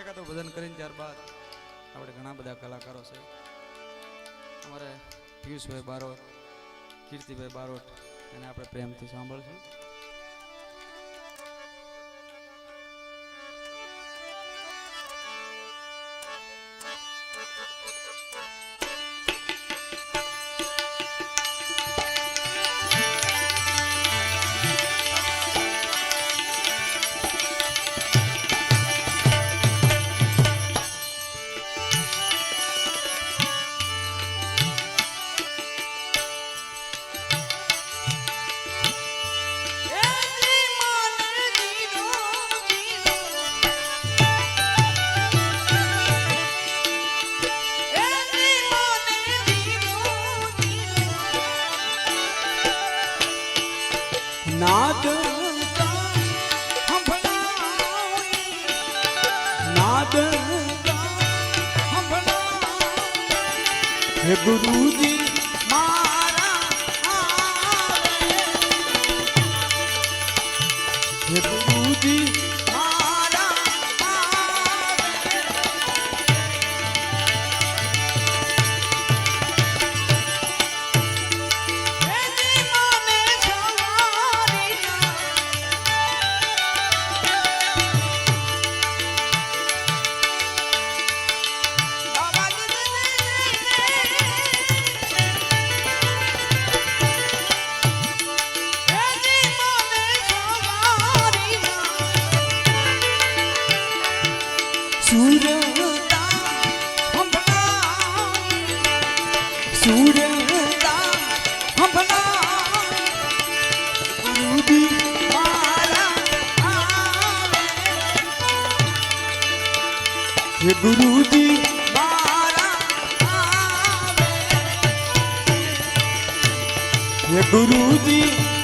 એકાદું ભજન કરીને ત્યારબાદ આપણે ઘણા બધા કલાકારો છે. અમારે પિયુષભાઈ બારોટ, કીર્તિભાઈ બારોટ, એને આપણે પ્રેમથી સાંભળશું. નાદ. હે ગુરુજી મારા. હે ગુરુજી ગુરુજી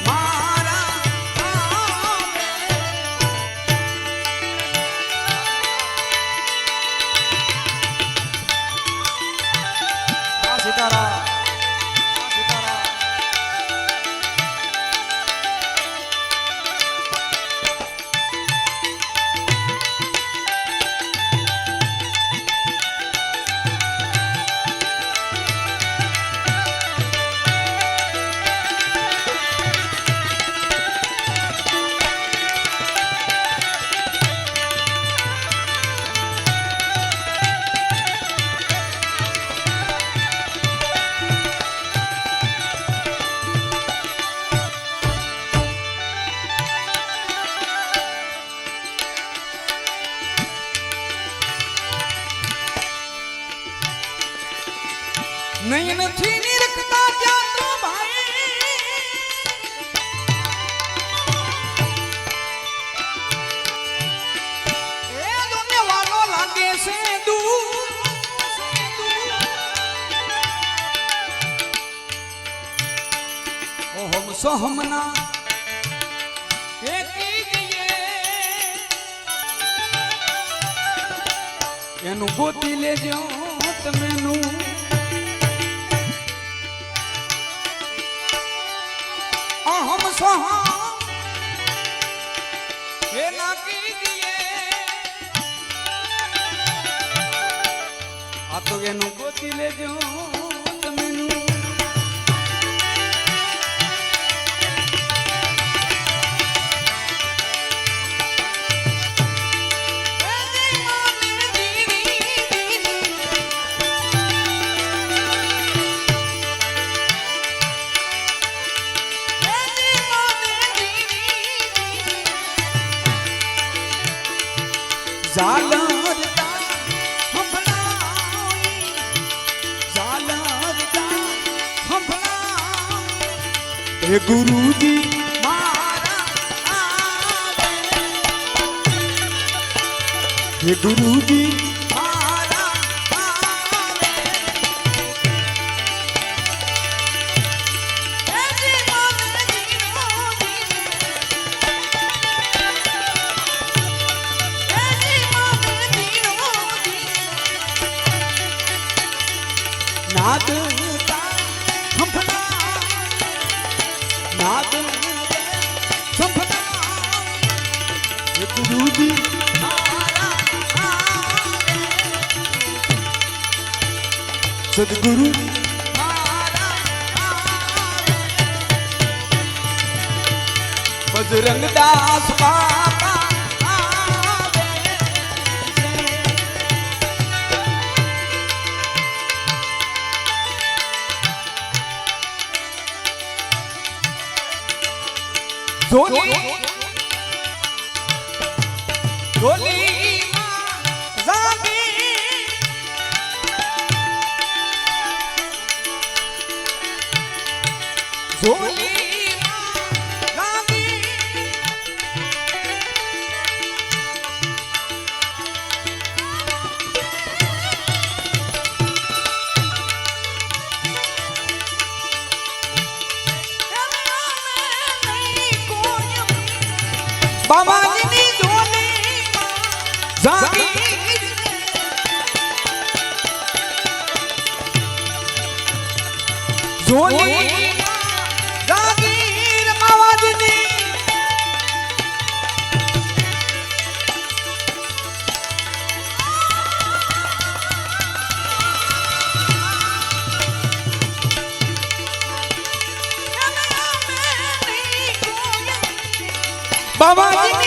ઓહમ સોહમના એનું ગોતી લેજો તમેનું અહમ સહા એ દિયે આ તો એનું ગોતી લેજો હે ગુરુજી હે ગુરુજી ધોની Vamos, vamos.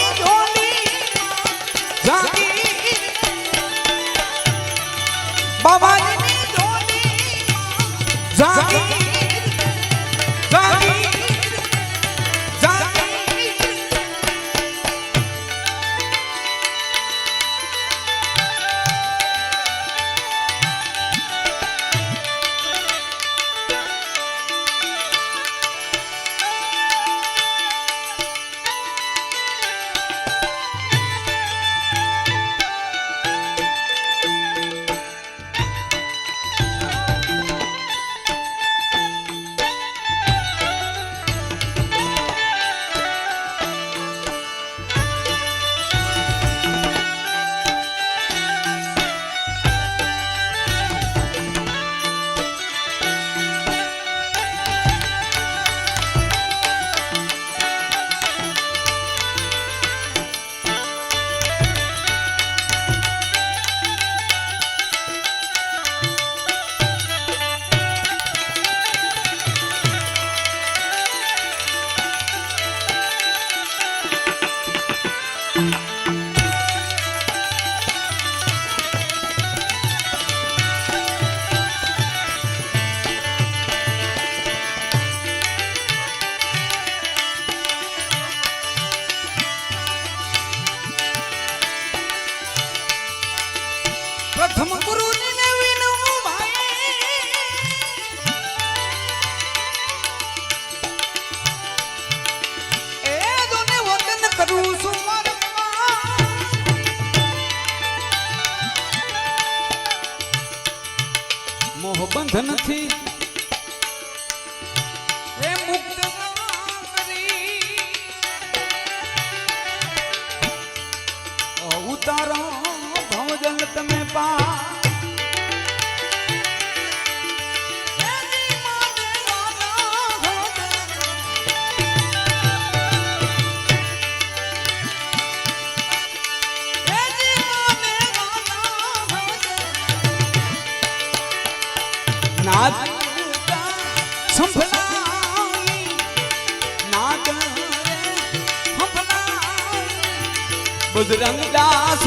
બજરંગ દાસ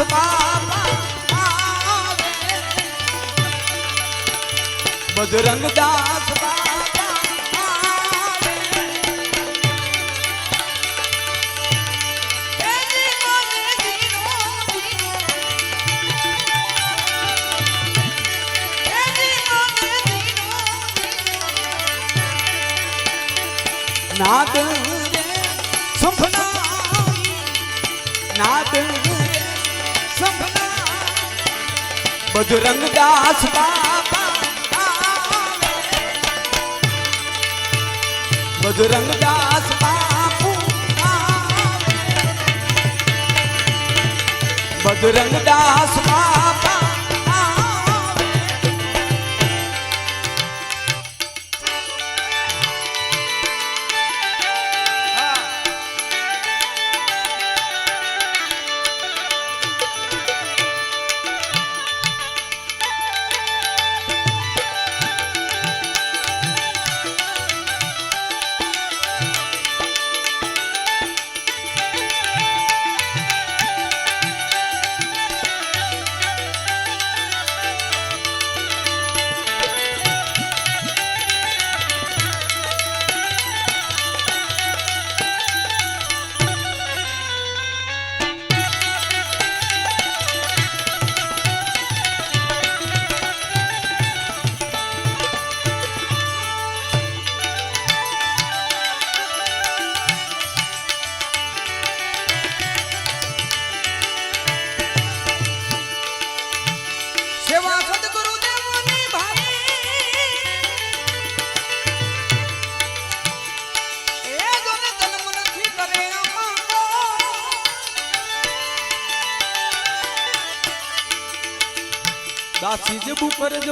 બજરંગ દાસ નાદ બજરંગ દાસ બજરંગ દાસ બજરંગ દાસ બાપા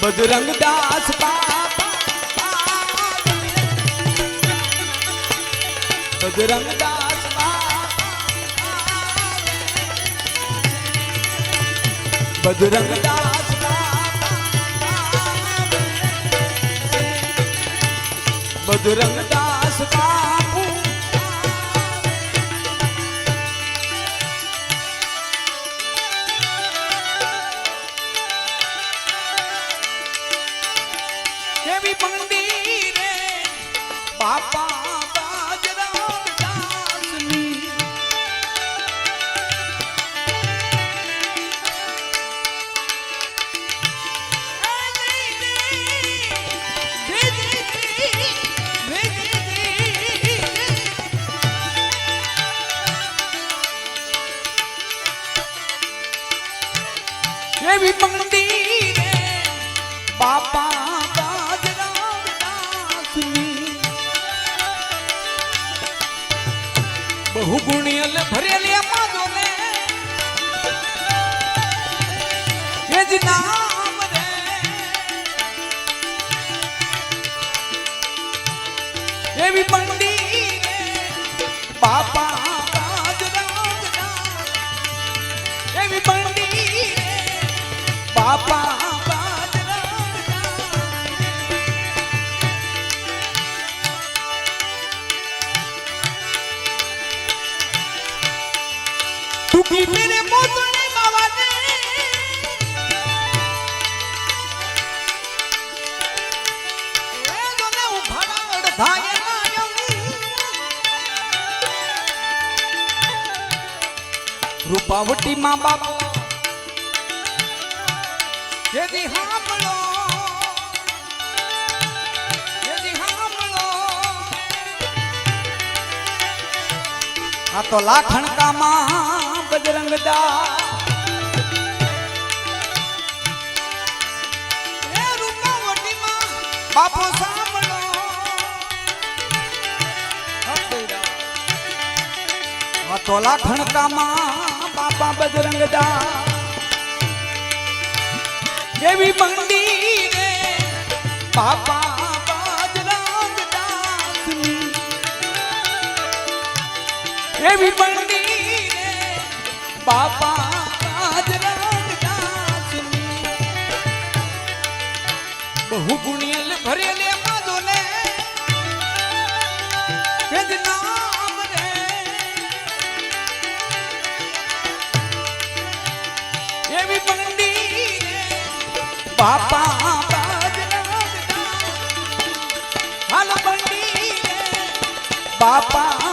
બજરંગ દાસ બજરંગ દાસ બજરંગ દાસ બજરંગ દાસ કેવી મંદિરે બાપા બાજરામ દાસની બહુ ગુણિયલ ભરેલી અમારો ને એ જ નામ રે એવી મંડી રે બાપા બાજરામ દાસ એવી રૂપાવટી માં બાપ. જેથી હાંભળો. જેથી હાંભળો. આ તો લાખણકા માં બજરંગદા બાપો સાંભળો. આ તો લાખણ आपा बजरंग दा भी मंडी रे पापा ये भी देवी मंडी पापा दास बहु गुणियल भरेले माजोले वेदना બાપા